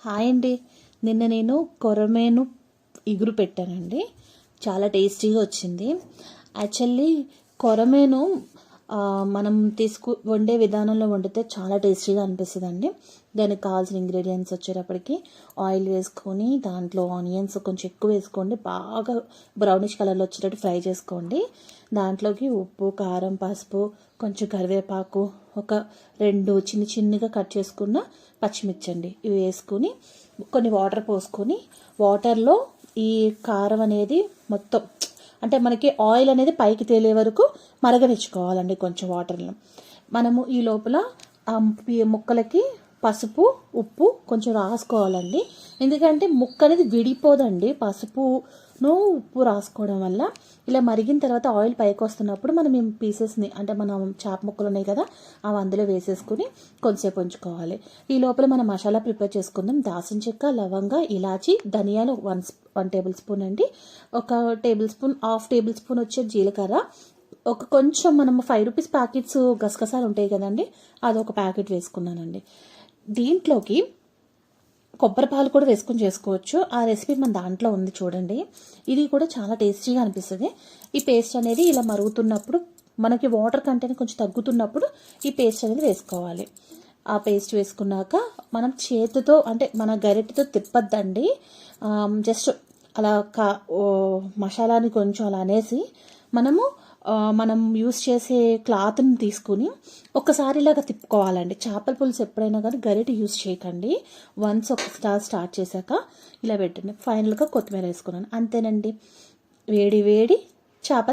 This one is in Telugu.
హాయ్ అండి. నిన్న నేను కొరమేను ఇగురు పెట్టానండి. చాలా టేస్టీగా వచ్చింది. యాక్చువల్లీ కొరమేను మనం తీసుకు వండే విధానంలో వండితే చాలా టేస్టీగా అనిపిస్తుందండి. దానికి కావాల్సిన ఇంగ్రీడియంట్స్ వచ్చేటప్పటికి ఆయిల్ వేసుకొని దాంట్లో ఆనియన్స్ కొంచెం ఎక్కువ వేసుకోండి. బాగా బ్రౌనిష్ కలర్లో వచ్చేటట్టు ఫ్రై చేసుకోండి. దాంట్లోకి ఉప్పు కారం పసుపు కొంచెం కరివేపాకు ఒక రెండు చిన్న చిన్నగా కట్ చేసుకున్న పచ్చిమిర్చి అండి ఇవి వేసుకుని కొన్ని వాటర్ పోసుకొని వాటర్లో ఈ కారం అనేది మొత్తం అంటే మనకి ఆయిల్ అనేది పైకి తేలే వరకు మరగనిచ్చుకోవాలండి కొంచెం వాటర్లో మనము ఈ లోపల ఆ ముక్కలకి పసుపు ఉప్పు కొంచెం రాసుకోవాలండి. ఎందుకంటే ముక్క అనేది విడిపోదండి. పసుపు నో ఉప్పు రాసుకోవడం వల్ల ఇలా మరిగిన తర్వాత ఆయిల్ పైకి వస్తున్నప్పుడు మనం ఈ పీసెస్ని అంటే మనం చేప ముక్కలు ఉన్నాయి కదా అవి అందులో వేసేసుకుని కొంచెంసేపు ఉంచుకోవాలి. ఈ లోపల మనం మసాలా ప్రిపేర్ చేసుకుందాం. దాసిన చెక్క లవంగ ఇలాచి ధనియాలు వన్ వన్ టేబుల్ స్పూన్ అండి. ఒక tablespoon half tablespoon వచ్చే జీలకర్ర. ఒక కొంచెం మనం ఫైవ్ రూపీస్ ప్యాకెట్స్ గసగసాలు ఉంటాయి కదండి అది ఒక ప్యాకెట్ వేసుకున్నానండి. దీంట్లోకి కొబ్బరి పాలు కూడా వేసుకొని చేసుకోవచ్చు. ఆ రెసిపీ మన దాంట్లో ఉంది చూడండి. ఇది కూడా చాలా టేస్టీగా అనిపిస్తుంది. ఈ పేస్ట్ అనేది ఇలా మరుగుతున్నప్పుడు మనకి వాటర్ కంటెంట్ కొంచెం తగ్గుతున్నప్పుడు ఈ పేస్ట్ అనేది వేసుకోవాలి. ఆ పేస్ట్ వేసుకున్నాక మనం చేతితో అంటే మన గరిటెతో తిప్పద్దండి. జస్ట్ అలా కా మసాలాని కొంచెం అలా అనేసి మనము మనం యూస్ చేసే క్లాత్ని తీసుకుని ఒకసారి ఇలాగా తిప్పుకోవాలండి. చేపల పులుసు ఎప్పుడైనా కానీ గరిటె యూస్ చేయకండి. వన్స్ ఒక స్టార్ స్టార్ట్ చేశాక ఇలా పెట్టండి. ఫైనల్గా కొత్తిమీర వేసుకున్నాను. అంతేనండి. వేడి వేడి చేప